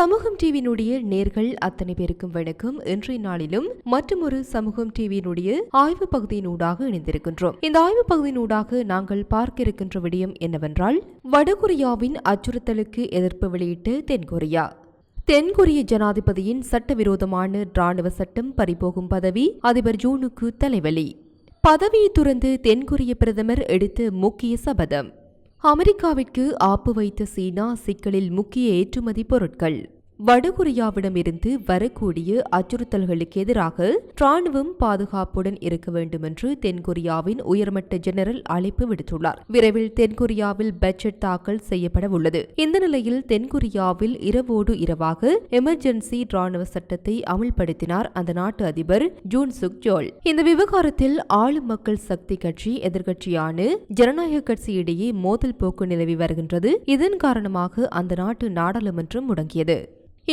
சமூகம் டிவியினுடைய நேர்கள் அத்தனை பேருக்கும் வணக்கம். இன்றைய நாளிலும் மற்றொரு சமூகம் டிவியினுடைய ஆய்வு பகுதியினூடாக இணைந்திருக்கின்றோம். இந்த ஆய்வு பகுதியினூடாக நாங்கள் பார்க்க இருக்கின்ற விடயம் என்னவென்றால் வடகொரியாவின் அச்சுறுத்தலுக்கு எதிர்ப்பு வெளியிட்டு தென்கொரியா. தென்கொரிய ஜனாதிபதியின் சட்டவிரோதமான ராணுவ சட்டம் பறிபோகும் பதவி அதிபர் ஜூனுக்கு தலைவலி. பதவியை துறந்து தென்கொரிய பிரதமர் எடுத்த முக்கிய சபதம். அமெரிக்காவிற்கு ஆப்பு வைத்த சீனா சிக்கலில் முக்கிய ஏற்றுமதி பொருட்கள். வடகொரியாவிடமிருந்து வரக்கூடிய அச்சுறுத்தல்களுக்கு எதிராக ராணுவம் பாதுகாப்புடன் இருக்க வேண்டும் என்று தென்கொரியாவின் உயர்மட்ட ஜெனரல் அழைப்பு விடுத்துள்ளார். விரைவில் தென்கொரியாவில் பட்ஜெட் தாக்கல் செய்யப்பட உள்ளது. இந்த நிலையில் தென்கொரியாவில் இரவோடு இரவாக எமர்ஜென்சி ராணுவ சட்டத்தை அமல்படுத்தினார் அந்த நாட்டு அதிபர் ஜூன் சுக் ஜோல் இந்த விவகாரத்தில் ஆளும் மக்கள் சக்தி கட்சி எதிர்க்கட்சியான ஜனநாயக கட்சி இடையே மோதல் போக்கு நிலவி வருகின்றது. இதன் காரணமாக அந்த நாட்டு நாடாளுமன்றம் முடங்கியது.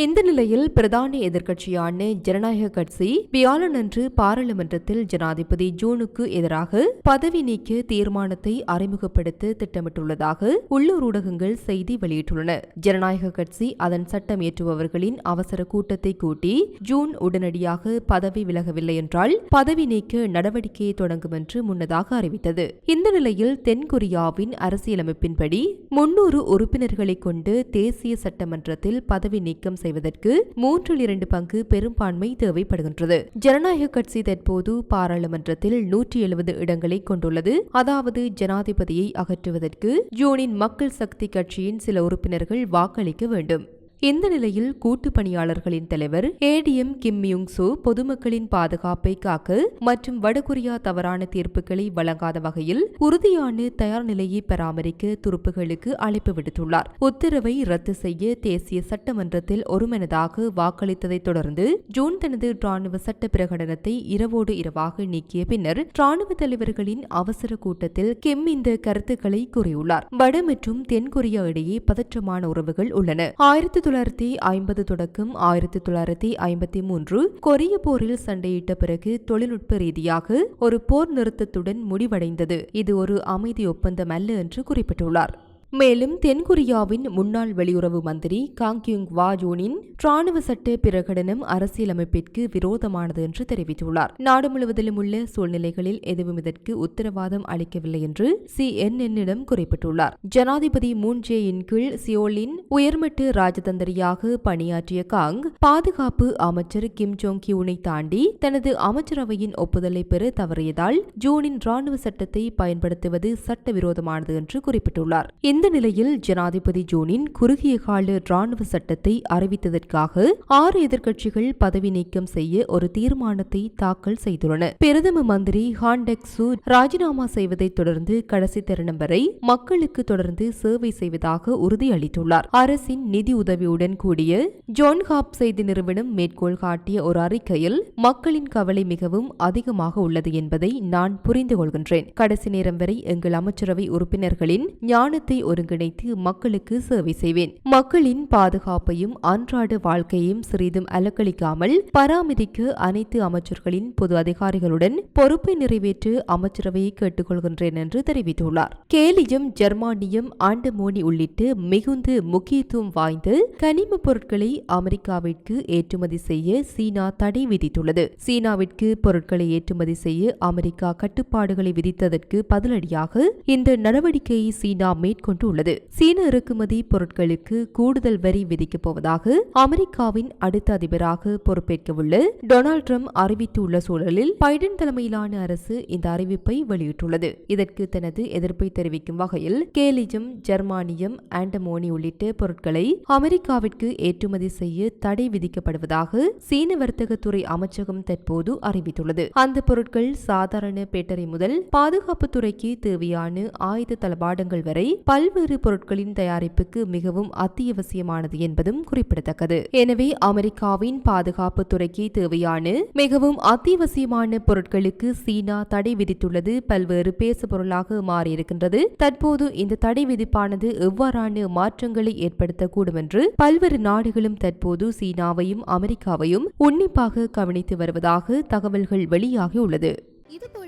இந்த நிலையில் பிரதான எதிர்க்கட்சியான ஜனநாயக கட்சி வியாழனன்று பாராளுமன்றத்தில் ஜனாதிபதி ஜூனுக்கு எதிராக பதவி நீக்க தீர்மானத்தை அறிமுகப்படுத்த திட்டமிட்டுள்ளதாக உள்ளூர் ஊடகங்கள் செய்தி வெளியிட்டுள்ளன. ஜனநாயக கட்சி அதன் சட்டம் ஏற்றுபவர்களின் அவசர கூட்டத்தை கூட்டி ஜூன் உடனடியாக பதவி விலகவில்லை என்றால் பதவி நீக்க நடவடிக்கையை தொடங்கும் என்று முன்னதாக அறிவித்தது. இந்த நிலையில் தென்கொரியாவின் அரசியலமைப்பின்படி முன்னூறு உறுப்பினர்களை கொண்டு தேசிய சட்டமன்றத்தில் பதவி நீக்கம் செய்வதற்கு மூன்றில் இரண்டு பங்கு பெரும்பான்மை தேவைப்படுகின்றது. ஜனநாயக கட்சி தற்போது பாராளுமன்றத்தில் நூற்றி எழுபது இடங்களை கொண்டுள்ளது. அதாவது ஜனாதிபதியை அகற்றுவதற்கு ஜூனின் மக்கள் சக்தி கட்சியின் சில உறுப்பினர்கள் வாக்களிக்க வேண்டும். இந்த நிலையில் கூட்டு பணியாளர்களின் தலைவர் ஏடிஎம் கிம் யுங் சு பொதுமக்களின் பாதுகாப்பை காக்க மற்றும் வடகொரியா தவறான தீர்ப்புகளை வழங்காத வகையில் உறுதியான தயார் நிலையை பராமரிக்க துருப்புகளுக்கு அழைப்பு விடுத்துள்ளார். உத்தரவை ரத்து செய்ய தேசிய சட்டமன்றத்தில் ஒருமனதாக வாக்களித்ததைத் தொடர்ந்து ஜூன் தனது ராணுவ சட்ட பிரகடனத்தை இரவோடு இரவாக நீக்கிய பின்னர் ராணுவ தலைவர்களின் அவசர கூட்டத்தில் கிம் இந்த கருத்துக்களை கூறியுள்ளார். வட மற்றும் தென்கொரியா இடையே பதற்றமான உறவுகள் உள்ளன. ஆயிரத்தி தொள்ளாயிரத்தி ஐம்பது தொடக்கம் ஆயிரத்தி தொள்ளாயிரத்தி ஐம்பத்தி மூன்று கொரிய போரில் சண்டையிட்ட பிறகு தொழில்நுட்ப ரீதியாக ஒரு போர் நிறுத்தத்துடன் முடிவடைந்தது. இது ஒரு அமைதி ஒப்பந்தம் அல்ல என்று குறிப்பிட்டுள்ளார். மேலும் தென்கொரியாவின் முன்னாள் வெளியுறவு மந்திரி காங்க்யூங் வா ஜூனின் ராணுவ சட்ட பிரகடனம் அரசியலமைப்பிற்கு விரோதமானது என்று தெரிவித்துள்ளார். நாடு முழுவதிலும் உள்ள சூழ்நிலைகளில் எதுவும் இதற்கு உத்தரவாதம் அளிக்கவில்லை என்று சிஎன்என்னிடம் குறிப்பிட்டுள்ளார். ஜனாதிபதி மூன் ஜே இன் கீழ் சியோலின் உயர்மட்ட ராஜதந்திரியாக பணியாற்றிய காங் பாதுகாப்பு அமைச்சர் கிம் ஜோங் கியூனை தாண்டி தனது அமைச்சரவையின் ஒப்புதலை பெற தவறியதால் ஜூனின் ராணுவ சட்டத்தை பயன்படுத்துவது சட்டவிரோதமானது என்று குறிப்பிட்டுள்ளார். இந்த நிலையில் ஜனாதிபதி ஜூனின் குறுகிய கால ராணுவ சட்டத்தை அறிவித்ததற்காக ஆறு எதிர்க்கட்சிகள் பதவி நீக்கம் செய்ய ஒரு தீர்மானத்தை தாக்கல் செய்துள்ளன. பிரதம மந்திரி ஹாண்டெக் சூ ராஜினாமா செய்வதை தொடர்ந்து கடைசி தருணம் வரை மக்களுக்கு தொடர்ந்து சேவை செய்வதாக உறுதியளித்துள்ளார். அரசின் நிதி உதவியுடன் கூடிய ஜோன் ஹாப் செய்தி நிறுவனம் மேற்கோள் காட்டிய ஒரு அறிக்கையில் மக்களின் கவலை மிகவும் அதிகமாக உள்ளது என்பதை நான் புரிந்து கொள்கின்றேன். கடைசி நேரம் வரை எங்கள் அமைச்சரவை உறுப்பினர்களின் ஞானத்தை ஒருங்கிணைத்து மக்களுக்கு சேவை செய்வேன். மக்களின் பாதுகாப்பையும் அன்றாட வாழ்க்கையையும் சிறிதும் அலக்களிக்காமல் பராமரிக்க அனைத்து அமைச்சர்களின் பொது அதிகாரிகளுடன் பொறுப்பை நிறைவேற்ற அமைச்சரவையை கேட்டுக்கொள்கின்றேன் என்று தெரிவித்துள்ளார். கேலியம் ஜெர்மானியம் ஆண்டமோனி உள்ளிட்ட மிகுந்த முக்கியத்துவம் வாய்ந்த கனிம பொருட்களை அமெரிக்காவிற்கு ஏற்றுமதி செய்ய சீனா தடை விதித்துள்ளது. சீனாவிற்கு பொருட்களை ஏற்றுமதி செய்ய அமெரிக்கா கட்டுப்பாடுகளை விதித்ததற்கு பதிலடியாக இந்த நடவடிக்கையை சீனா மேற்கொண்டு கொண்டுள்ளது. சீன இறக்குமதி பொருட்களுக்கு கூடுதல் வரி விதிக்கப் போவதாக அமெரிக்காவின் அடுத்த அதிபராக பொறுப்பேற்கவுள்ள டொனால்ட் ட்ரம்ப் அறிவித்துள்ள சூழலில் பைடன் தலைமையிலான அரசு இந்த அறிவிப்பை வெளியிட்டுள்ளது. இதற்கு தனது எதிர்ப்பை தெரிவிக்கும் வகையில் கேலிஜம் ஜெர்மானியம் ஆண்டமோனி உள்ளிட்ட பொருட்களை அமெரிக்காவிற்கு ஏற்றுமதி செய்ய தடை விதிக்கப்படுவதாக சீன வர்த்தகத்துறை அமைச்சகம் தற்போது அறிவித்துள்ளது. அந்த பொருட்கள் சாதாரண பேட்டரி முதல் பாதுகாப்பு துறைக்கு தேவையான ஆயுத தளபாடங்கள் வரை பல் பல்வேறு பொருட்களின் தயாரிப்புக்கு மிகவும் அத்தியாவசியமானது என்பதும் குறிப்பிடத்தக்கது. எனவே அமெரிக்காவின் பாதுகாப்பு துறைக்கு தேவையான மிகவும் அத்தியாவசியமான பொருட்களுக்கு சீனா தடை விதித்துள்ளது. பல்வேறு பேசுபொருளாக மாறியிருக்கின்றது. தற்போது இந்த தடை விதிப்பானது எவ்வாறான மாற்றங்களை ஏற்படுத்தக்கூடும் என்று பல்வேறு நாடுகளும் தற்போது சீனாவையும் அமெரிக்காவையும் உன்னிப்பாக கவனித்து வருவதாக தகவல்கள் வெளியாகியுள்ளது இது போல